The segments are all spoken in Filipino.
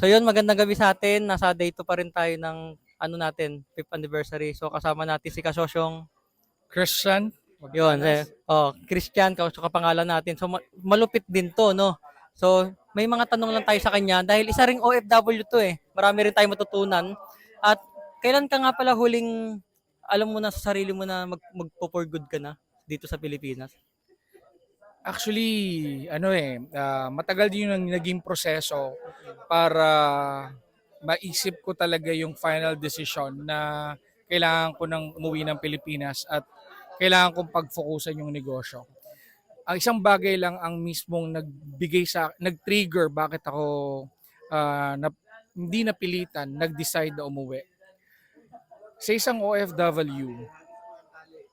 So yun, magandang gabi sa atin. Nasa day 2 pa rin tayo ng ano natin, 5th anniversary. So kasama natin si Kasosyong, Christian. yun, eh, oh, Christian, kaso kapangalan natin. So ma- malupit din to, no? So may mga tanong lang tayo sa kanya dahil isa ring OFW to eh. Marami rin tayo matutunan. At kailan ka nga pala huling alam mo na sa sarili mo na mag magpo-for good ka na dito sa Pilipinas? Actually, ano eh, ah, matagal din yung naging proseso para maisip ko talaga yung final decision na kailangan ko nang umuwi ng Pilipinas at kailangan kong pag-focusan yung negosyo. Ang isang bagay lang ang mismong nagbigay sa nag-trigger bakit ako ah, na, hindi napilitan, nag-decide na umuwi. Sa isang OFW,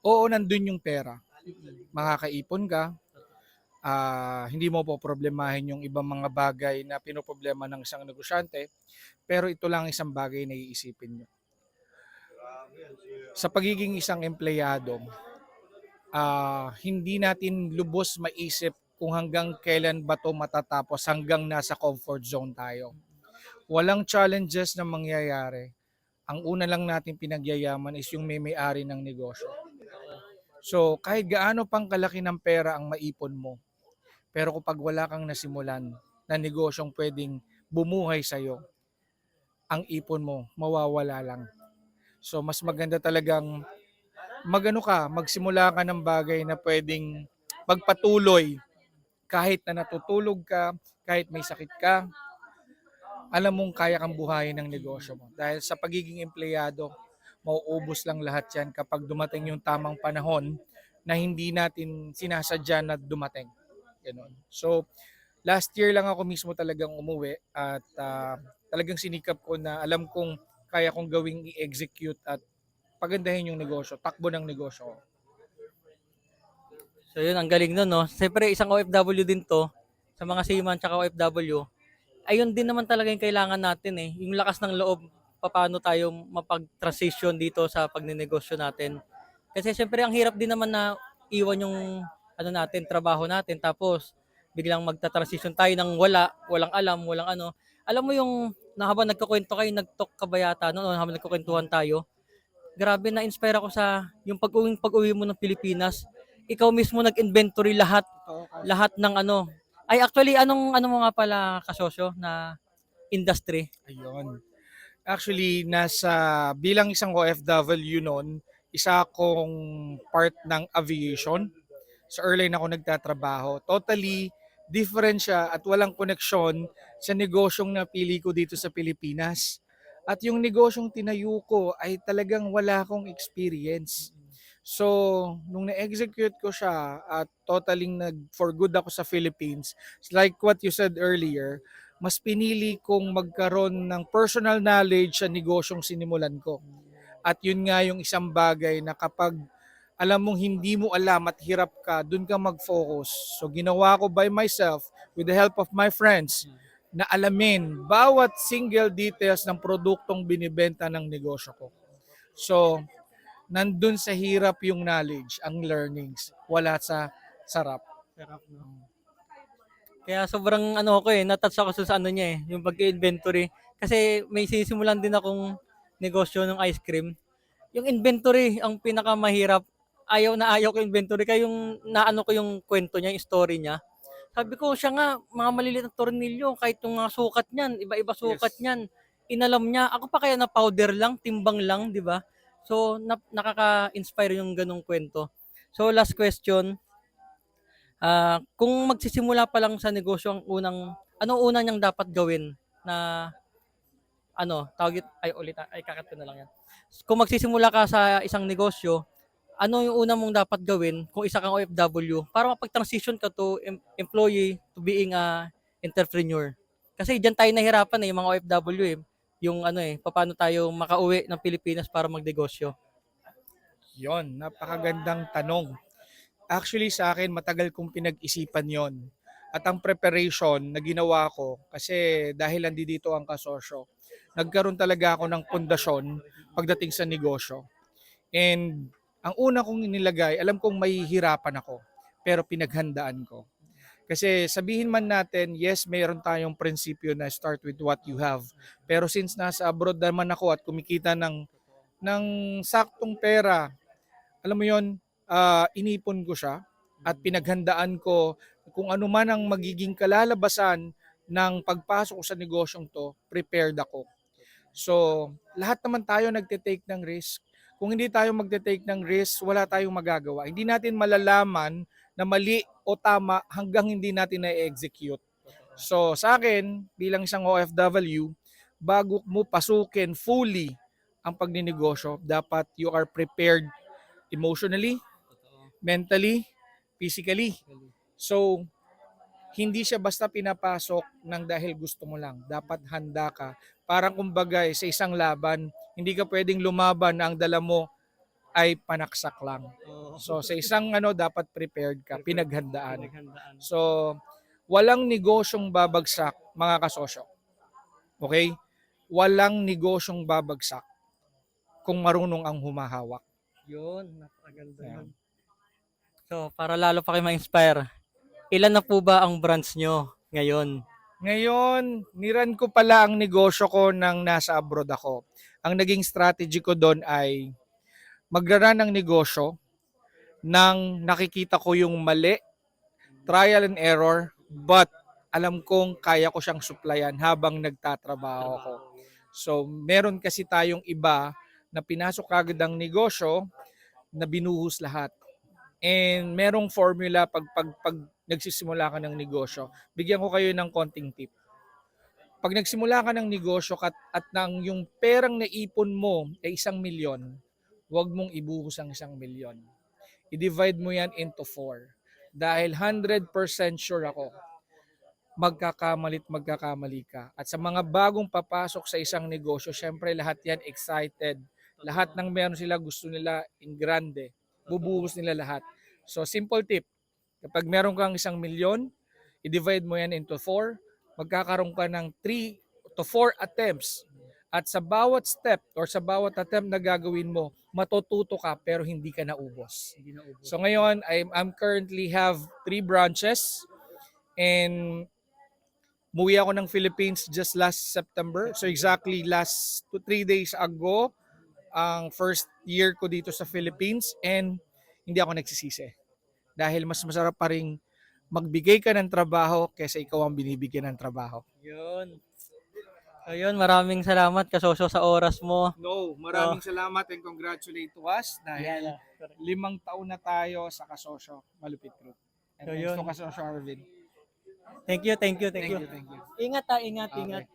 oo, nandun yung pera. Makakaipon ka, ah, hindi mo po problemahin yung ibang mga bagay na pinoproblema ng isang negosyante, pero ito lang isang bagay na iisipin nyo. Sa pagiging isang empleyado, ah, hindi natin lubos maisip kung hanggang kailan ba to matatapos hanggang nasa comfort zone tayo. Walang challenges na mangyayari. Ang una lang natin pinagyayaman is yung may may-ari ng negosyo. So, kahit gaano pang kalaki ng pera ang maipon mo, pero kapag wala kang nasimulan na negosyong pwedeng bumuhay sa'yo, ang ipon mo mawawala lang. So, mas maganda talagang magano ka, magsimula ka ng bagay na pwedeng magpatuloy kahit na natutulog ka, kahit may sakit ka, alam mong kaya kang buhayin ng negosyo mo. Dahil sa pagiging empleyado, mauubos lang lahat yan kapag dumating yung tamang panahon na hindi natin sinasadya na dumating. Ganun. So, last year lang ako mismo talagang umuwi at ah, talagang sinikap ko na alam kong kaya kong gawing i-execute at pagandahin yung negosyo, takbo ng negosyo. So yun, ang galing nun, no? Siyempre, isang OFW din to, sa mga seaman tsaka OFW, ayun din naman talaga yung kailangan natin eh. Yung lakas ng loob, paano tayo mapag-transition dito sa pagnenegosyo natin. Kasi siyempre, ang hirap din naman na iwan yung ano natin, trabaho natin, tapos biglang magta-transition tayo ng wala, walang alam, walang ano. Alam mo yung, na habang nagkukwento kayo, nag-talk ka ba yata, no? habang nagkukwentuhan tayo, grabe na inspire ako sa yung pag-uwi pag-uwi mo ng Pilipinas. Ikaw mismo nag-inventory lahat lahat ng ano. Ay actually anong ano mo nga pala kasosyo na industry? Ayun. Actually, nasa bilang isang OFW noon, isa akong part ng aviation. Sa airline ako nagtatrabaho. Totally different siya at walang koneksyon sa negosyong napili ko dito sa Pilipinas. At yung negosyong tinayo ko ay talagang wala akong experience. So, nung na-execute ko siya at totaling nag-for good ako sa Philippines, like what you said earlier, mas pinili kong magkaroon ng personal knowledge sa negosyong sinimulan ko. At yun nga yung isang bagay na kapag alam mong hindi mo alam at hirap ka, dun ka mag-focus. So ginawa ko by myself with the help of my friends na alamin bawat single details ng produktong binibenta ng negosyo ko. So, nandun sa hirap yung knowledge, ang learnings, wala sa sarap. Sarap no. Kaya sobrang ano ko eh, natouch ako sa ano niya eh, yung pag-inventory. Kasi may sisimulan din akong negosyo ng ice cream. Yung inventory ang pinakamahirap. Ayaw na ayaw ko inventory kaya yung naano ko yung kwento niya, yung story niya. Sabi ko siya nga, mga maliliit na tornilyo, kahit yung mga sukat niyan, iba-iba sukat Yes. niyan. Inalam niya, ako pa kaya na powder lang, timbang lang, di ba? So, na- nakaka-inspire yung ganong kwento. So, last question. Ah, kung magsisimula pa lang sa negosyo ang unang ano una niyang dapat gawin na ano, tawag it, ay ulit, ay kakat ko na lang yan. Kung magsisimula ka sa isang negosyo, ano yung una mong dapat gawin kung isa kang OFW para mapag-transition ka to em- employee to being a entrepreneur? Kasi diyan tayo nahirapan eh, yung mga OFW eh. Yung ano eh, paano tayo makauwi ng Pilipinas para magnegosyo. Yon, napakagandang tanong. Actually sa akin, matagal kong pinag-isipan yon. At ang preparation na ginawa ko, kasi dahil nandito ang kasosyo, nagkaroon talaga ako ng pundasyon pagdating sa negosyo. And ang una kong inilagay, alam kong mahihirapan ako, pero pinaghandaan ko. Kasi sabihin man natin, yes, mayroon tayong prinsipyo na start with what you have. Pero since nasa abroad naman ako at kumikita ng ng saktong pera, alam mo yon, ah, inipon ko siya at pinaghandaan ko kung ano man ang magiging kalalabasan ng pagpasok ko sa negosyong to, prepared ako. So, lahat naman tayo nagte-take ng risk. Kung hindi tayo magte-take ng risk, wala tayong magagawa. Hindi natin malalaman na mali o tama hanggang hindi natin na-execute. So, sa akin, bilang isang OFW, bago mo pasukin fully ang pagninegosyo, dapat you are prepared emotionally, mentally, physically. So, hindi siya basta pinapasok ng dahil gusto mo lang. Dapat handa ka. Parang kumbaga eh, sa isang laban, hindi ka pwedeng lumaban na ang dala mo ay panaksak lang. So sa isang ano dapat prepared ka, pinaghandaan. So walang negosyong babagsak mga kasosyo. Okay? Walang negosyong babagsak kung marunong ang humahawak. Yun, napakaganda yun. So, para lalo pa kayo ma-inspire, ilan na po ba ang branch nyo ngayon? Ngayon, niran ko pala ang negosyo ko nang nasa abroad ako. Ang naging strategy ko doon ay magraran ng negosyo nang nakikita ko yung mali, trial and error, but alam kong kaya ko siyang supplyan habang nagtatrabaho ako. So, meron kasi tayong iba na pinasok agad ang negosyo na binuhos lahat. And merong formula pag, pag, pag nagsisimula ka ng negosyo. Bigyan ko kayo ng konting tip. Pag nagsimula ka ng negosyo at, at nang yung perang naipon mo ay isang milyon, huwag mong ibuhos ang isang milyon. I-divide mo yan into four. Dahil 100% sure ako, magkakamalit magkakamali ka. At sa mga bagong papasok sa isang negosyo, syempre lahat yan excited. Lahat ng meron sila gusto nila in grande. Bubuhos nila lahat. So simple tip, kapag meron kang isang milyon, i-divide mo yan into four, magkakaroon ka ng 3 to 4 attempts. At sa bawat step or sa bawat attempt na gagawin mo, matututo ka pero hindi ka naubos. Hindi na ubos. So ngayon, I'm, I'm currently have three branches and Muwi ako ng Philippines just last September. So exactly last two, three days ago, ang first year ko dito sa Philippines and hindi ako nagsisisi. Dahil mas masarap pa rin magbigay ka ng trabaho kaysa ikaw ang binibigyan ng trabaho. Yun. Ayun, maraming salamat kasosyo sa oras mo. No, maraming salamat and congratulate to us dahil limang taon na tayo sa Kasosyo Malupit Group. And So, thanks yun. to Kasosyo Arvin. Thank you, thank you, thank, Thank you. you, thank you. Ingat ha, ingat, Okay. ingat.